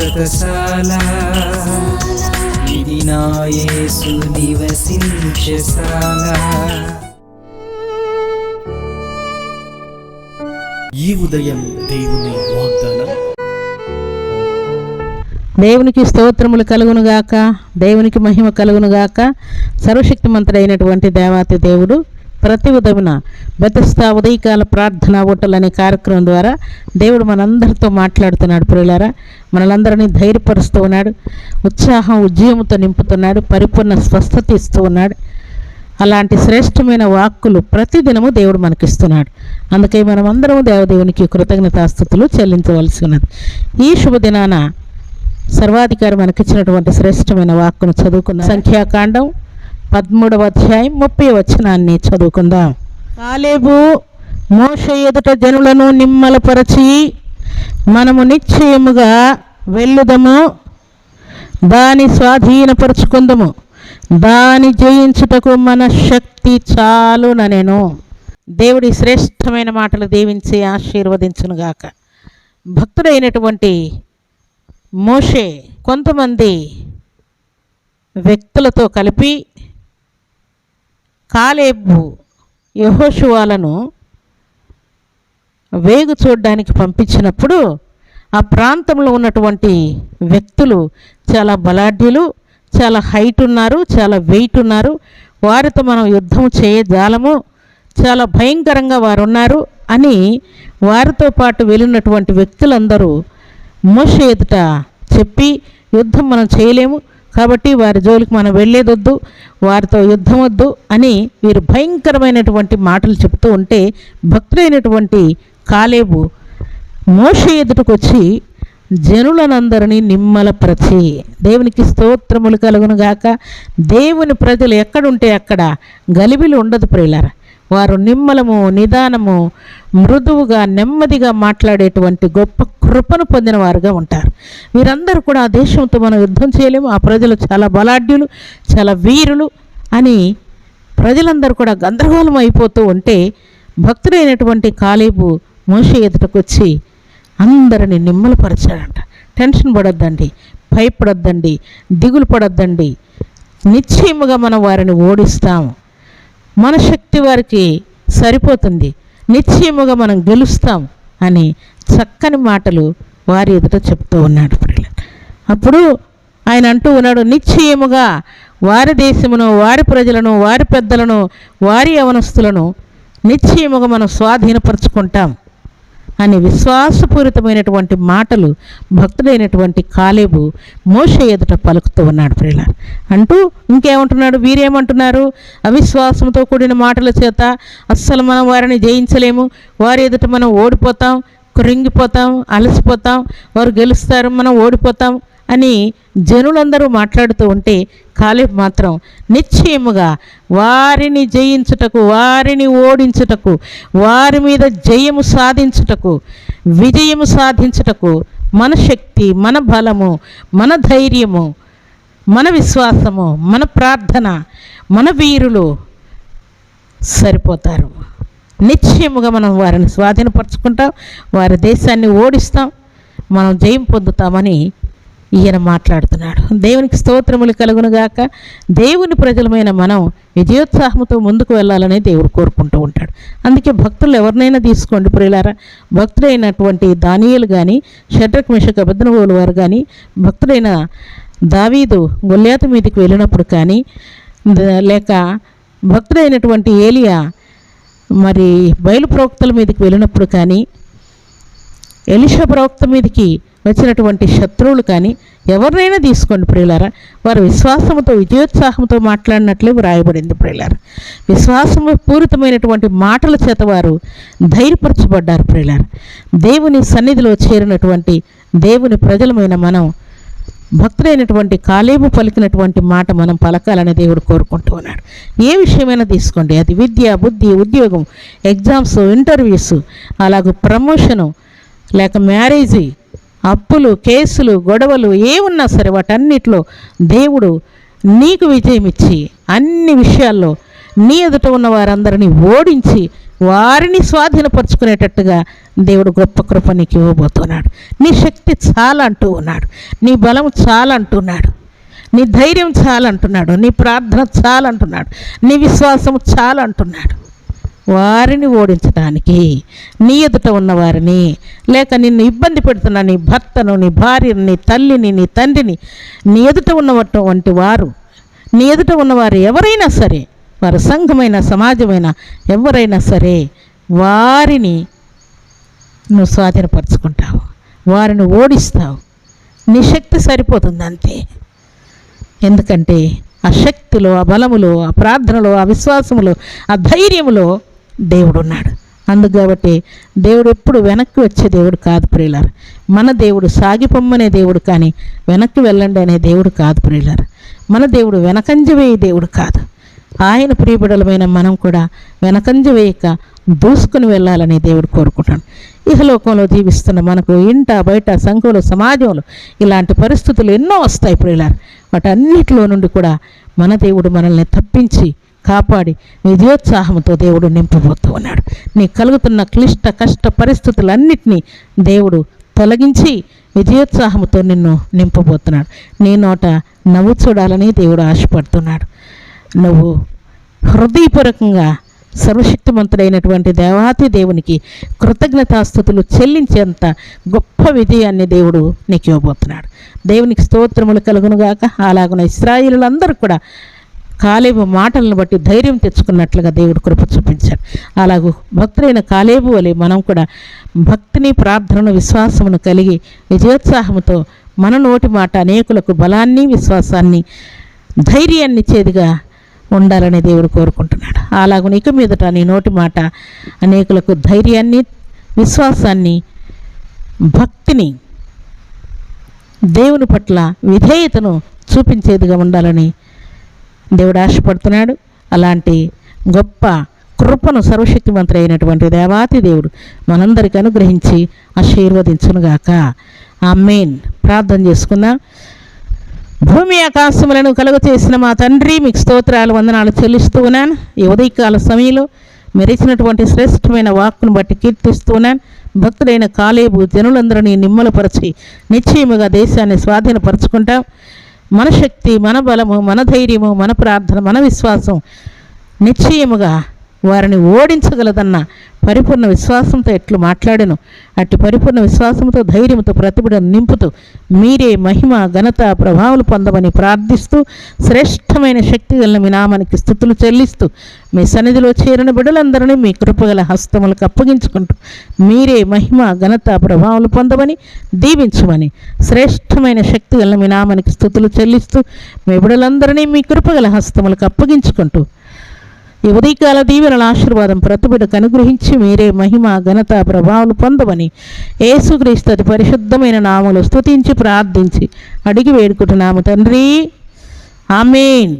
శాశ్వతశాల ఇది నా యేసు నివసించశాల ఈ ఉదయం దేవుని వాగ్దానం. దేవునికి స్తోత్రములు కలుగునుగాక దేవునికి మహిమ కలుగునుగాక సర్వశక్తిమంతుడైనటువంటి దేవాతి దేవుడు ప్రతి ఉదయమున బెతస్తా ఉదయకాల ప్రార్థన ఓటలు అనే కార్యక్రమం ద్వారా దేవుడు మనందరితో మాట్లాడుతున్నాడు ప్రియులారా. మనలందరినీ ధైర్యపరుస్తూ ఉన్నాడు. ఉత్సాహం ఉద్యమంతో నింపుతున్నాడు. పరిపూర్ణ స్వస్థత ఇస్తూ ఉన్నాడు. అలాంటి శ్రేష్టమైన వాక్కులు ప్రతిదినము దేవుడు మనకిస్తున్నాడు. అందుకే మనం అందరము దేవదేవునికి కృతజ్ఞతాస్థుతులు చెల్లించవలసి ఉన్నది. ఈ శుభదినాన సర్వాధికారి మనకిచ్చినటువంటి శ్రేష్టమైన వాక్కును చదువుకున్న సంఖ్యాకాండం పదమూడవ అధ్యాయం ముప్పై వచనాన్ని చదువుకుందాం. కాలేబు మోష ఎదుట జనులను నిమ్మలపరచి మనము నిశ్చయముగా వెళ్ళుదము. దాని స్వాధీనపరుచుకుందము. దాని జయించుటకు మన శక్తి చాలుననెను. దేవుడి శ్రేష్టమైన మాటలు దీవించి ఆశీర్వదించునుగాక. భక్తుడైనటువంటి మోషే కొంతమంది వ్యక్తులతో కలిపి కాలేబు యహోషువాలను వేగు చూడడానికి పంపించినప్పుడు ఆ ప్రాంతంలో ఉన్నటువంటి వ్యక్తులు చాలా బలాఢ్యులు చాలా హైట్ ఉన్నారు చాలా వెయిట్ ఉన్నారు. వారితో మనం యుద్ధం చేయజాలము. చాలా భయంకరంగా వారు ఉన్నారు అని వారితో పాటు వెళ్ళినటువంటి వ్యక్తులందరూ మోష ఎదుట చెప్పి యుద్ధం మనం చేయలేము. కాబట్టి వారి జోలికి మనం వెళ్ళేదొద్దు వారితో యుద్ధం వద్దు అని వీరు భయంకరమైనటువంటి మాటలు చెప్తూ ఉంటే భక్తులైనటువంటి కాలేబు మోష ఎదుటకు వచ్చి జనులనందరినీ నిమ్మలపరచి దేవునికి స్తోత్రములు కలుగునుగాక దేవుని ప్రజలు ఎక్కడుంటే అక్కడ గలిబిలు ఉండదు ప్రియులారా. వారు నిమ్మలము నిదానము మృదువుగా నెమ్మదిగా మాట్లాడేటువంటి గొప్ప కృపను పొందిన వారుగా ఉంటారు. వీరందరూ కూడా ఆ దేశంతో మనం యుద్ధం చేయలేము. ఆ ప్రజలు చాలా బలాఢ్యులు చాలా వీరులు అని ప్రజలందరూ కూడా గందరగోళం అయిపోతూ ఉంటే భక్తుడైనటువంటి కాలేబు మోష ఎదుటకు వచ్చి అందరిని నిమ్మలపరిచాడంట. టెన్షన్ పడొద్దండి భయపడొద్దండి దిగులు పడొద్దండి. నిశ్చయముగా మనం వారిని ఓడిస్తాము మన శక్తి వారికి సరిపోతుంది. నిశ్చయముగా మనం గెలుస్తాం అని చక్కని మాటలు వారి ఎదుట చెప్తూ ఉన్నాడు ప్రియులు అప్పుడు ఆయన అంటూ ఉన్నాడు నిశ్చయముగా వారి దేశమును వారి ప్రజలను వారి పెద్దలను వారి యవనస్తులను నిశ్చయముగా మనం స్వాధీనపరుచుకుంటాం అని విశ్వాసపూరితమైనటువంటి మాటలు భక్తుడైనటువంటి కాలేబు మోష ఎదుట పలుకుతూ ఉన్నాడు ప్రియుల అంటూ ఇంకేమంటున్నాడు? వీరేమంటున్నారు? అవిశ్వాసంతో కూడిన మాటల చేత అస్సలు మనం వారిని జయించలేము. వారి ఎదుట మనం ఓడిపోతాం. కృంగిపోతాం అలసిపోతాం వారు గెలుస్తారు మనం ఓడిపోతాం అని జనులందరూ మాట్లాడుతూ ఉంటే కాలేబ్ మాత్రం నిశ్చయముగా వారిని జయించుటకు వారిని ఓడించుటకు వారి మీద జయము సాధించుటకు విజయము సాధించుటకు మన శక్తి మన బలము మన ధైర్యము మన విశ్వాసము మన ప్రార్థన మన వీరులు సరిపోతారు. నిశ్చయముగా మనం వారిని స్వాధీనపరచుకుంటాం వారి దేశాన్ని ఓడిస్తాం మనం జయం పొందుతామని ఈయన మాట్లాడుతున్నాడు. దేవునికి స్తోత్రములు కలుగునుగాక దేవుని ప్రజలమైన మనం విజయోత్సాహంతో ముందుకు వెళ్ళాలని దేవుడు కోరుకుంటూ ఉంటాడు. అందుకే భక్తులు ఎవరినైనా తీసుకోండి ప్రియులారా. భక్తుడైనటువంటి దానియులు కానీ షడ్రక్ మిషక్ అబద్ధనగోలు వారు కానీ భక్తుడైన దావీదు గొల్లాత మీదకి వెళ్ళినప్పుడు కానీ లేక భక్తుడైనటువంటి ఏలియా మరి బయలు ప్రవక్తల మీదకి వెళ్ళినప్పుడు కానీ ఎలిష ప్రవక్త మీదకి వచ్చినటువంటి శత్రువులు కానీ ఎవరినైనా తీసుకోండి ప్రియులారా. వారు విశ్వాసంతో విజయోత్సాహంతో మాట్లాడినట్లే వ్రాయబడింది ప్రియులారా. విశ్వాసము పూరితమైనటువంటి మాటల చేత వారు ధైర్యపరచబడ్డారు ప్రియులారా. దేవుని సన్నిధిలో చేరినటువంటి దేవుని ప్రజలమైన మనం భక్తుడైనటువంటి కాలేబు పలికినటువంటి మాట మనం పలకాలని దేవుడు కోరుకుంటూ ఉన్నాడు. ఏ విషయమైనా తీసుకోండి. అది విద్య బుద్ధి ఉద్యోగం ఎగ్జామ్స్ ఇంటర్వ్యూస్ అలాగే ప్రమోషను లేక మ్యారేజీ అప్పులు కేసులు గొడవలు ఏమున్నా సరే వాటన్నిటిలో దేవుడు నీకు విజయం ఇచ్చి అన్ని విషయాల్లో నీ ఎదుట ఉన్న వారందరినీ ఓడించి వారిని స్వాధీనపరుచుకునేటట్టుగా దేవుడు గొప్ప కృప నీకు ఇవ్వబోతున్నాడు. నీ శక్తి చాలా అంటూ ఉన్నాడు. నీ బలం చాలా అంటున్నాడు నీ ధైర్యం చాలా అంటున్నాడు నీ ప్రార్థన చాలా అంటున్నాడు నీ విశ్వాసం చాలా అంటున్నాడు వారిని ఓడించడానికి నీ ఎదుట ఉన్నవారిని లేక నిన్ను ఇబ్బంది పెడుతున్న నీ భర్తను నీ భార్యను నీ తల్లిని నీ తండ్రిని నీ ఎదుట ఉన్నటువంటి వారు నీ ఎదుట ఉన్నవారు ఎవరైనా సరే వారు సంఘమైన సమాజమైన ఎవరైనా సరే వారిని నువ్వు స్వాధీనపరుచుకుంటావు. వారిని ఓడిస్తావు. నీ శక్తి సరిపోతుంది అంతే. ఎందుకంటే ఆ శక్తిలో ఆ బలములో ఆ ప్రార్థనలో ఆ విశ్వాసములో ఆ ధైర్యములో దేవుడు ఉన్నాడు అందుకు కాబట్టి దేవుడు ఎప్పుడు వెనక్కి వచ్చే దేవుడు కాదు ప్రియులారు. మన దేవుడు సాగిపొమ్మనే దేవుడు కానీ వెనక్కి వెళ్ళండి అనే దేవుడు కాదు ప్రియులారు. మన దేవుడు వెనకంజ వేయి దేవుడు కాదు. ఆయన ప్రియబిడలమైన మనం కూడా వెనకంజ వేయక దూసుకుని వెళ్ళాలని దేవుడు కోరుకుంటాడు ఇహలోకంలో జీవిస్తున్న మనకు ఇంట బయట సంఘంలో సమాజంలో ఇలాంటి పరిస్థితులు ఎన్నో వస్తాయి ఇప్పుడు ఇలా. వాటన్నిటిలో నుండి కూడా మన దేవుడు మనల్ని తప్పించి కాపాడి విజయోత్సాహంతో దేవుడు నింపబోతూ ఉన్నాడు. నీ కలుగుతున్న క్లిష్ట కష్ట పరిస్థితులన్నిటినీ దేవుడు తొలగించి విజయోత్సాహంతో నిన్ను నింపబోతున్నాడు. నీ నోట నవ్వు చూడాలని దేవుడు ఆశపడుతున్నాడు. నువ్వు హృదయపూర్వకంగా సర్వశక్తిమంతుడైనటువంటి దేవాతి దేవునికి కృతజ్ఞతాస్థుతులు చెల్లించేంత గొప్ప విజయాన్ని దేవుడు నీకు ఇవ్వబోతున్నాడు. దేవునికి స్తోత్రములు కలుగునుగాక. అలాగున ఇస్రాయిలందరూ కూడా కాలేబు మాటలను బట్టి ధైర్యం తెచ్చుకున్నట్లుగా దేవుడు కృప చూపించాడు. అలాగూ భక్తులైన కాలేబు వలె మనం కూడా భక్తిని ప్రార్థనను విశ్వాసమును కలిగి విజయోత్సాహంతో మన నోటి మాట అనేకులకు బలాన్ని విశ్వాసాన్ని ధైర్యాన్ని చేదిగా ఉండాలని దేవుడు కోరుకుంటున్నాడు. అలాగూ ఇక మీదట నీ నోటి మాట అనేకులకు ధైర్యాన్ని విశ్వాసాన్ని భక్తిని దేవుని పట్ల విధేయతను చూపించేదిగా ఉండాలని దేవుడు ఆశపడుతున్నాడు. అలాంటి గొప్ప కృపను సర్వశక్తిమంత్రి అయినటువంటి దేవాతి దేవుడు మనందరికీ అనుగ్రహించి ఆశీర్వదించునుగాక. ఆ మెయిన్ ప్రార్థన చేసుకున్నా భూమి ఆకాశములను కలుగు చేసిన మా తండ్రి మీకు స్తోత్రాలు వందనాలు చెల్లిస్తూ ఉన్నాను. ఈ ఉదయకాల సమయంలో మెరిచినటువంటి శ్రేష్టమైన వాక్కును బట్టి కీర్తిస్తూ ఉన్నాను. భక్తుడైన కాలేబు జనులందరినీ నిమ్మలపరిచి నిశ్చయముగా దేశాన్ని స్వాధీనపరచుకుంటాం. మన శక్తి మన బలము మన ధైర్యము మన ప్రార్థన మన విశ్వాసం నిశ్చయముగా వారిని ఓడించగలదన్న పరిపూర్ణ విశ్వాసంతో ఎట్లు మాట్లాడను. అట్టి పరిపూర్ణ విశ్వాసంతో ధైర్యంతో ప్రతిభను నింపుతూ మీరే మహిమ ఘనత ప్రభావాలు పొందమని ప్రార్థిస్తూ శ్రేష్టమైన శక్తి గల మీ నామానికి స్థుతులు చెల్లిస్తూ మీ సన్నిధిలో చేరిన బిడ్డలందరినీ మీ కృపగల హస్తములకు అప్పగించుకుంటూ మీరే మహిమ ఘనత ప్రభావాలు పొందమని దీవించమని శ్రేష్టమైన శక్తి గల మీ నామానికి స్థుతులు చెల్లిస్తూ మీ బిడ్డలందరినీ మీ కృపగల హస్తములకు అప్పగించుకుంటూ ఈ ఉదయకాల దీవెనల ఆశీర్వాదం ప్రతిబిడకు అనుగ్రహించి మీరే మహిమ ఘనత ప్రభావాలు పొందవని ఏసుక్రీస్తుది పరిశుద్ధమైన నామలు స్తుతించి ప్రార్థించి అడిగి వేడుకుంటున్నాము తండ్రి. ఆమెన్.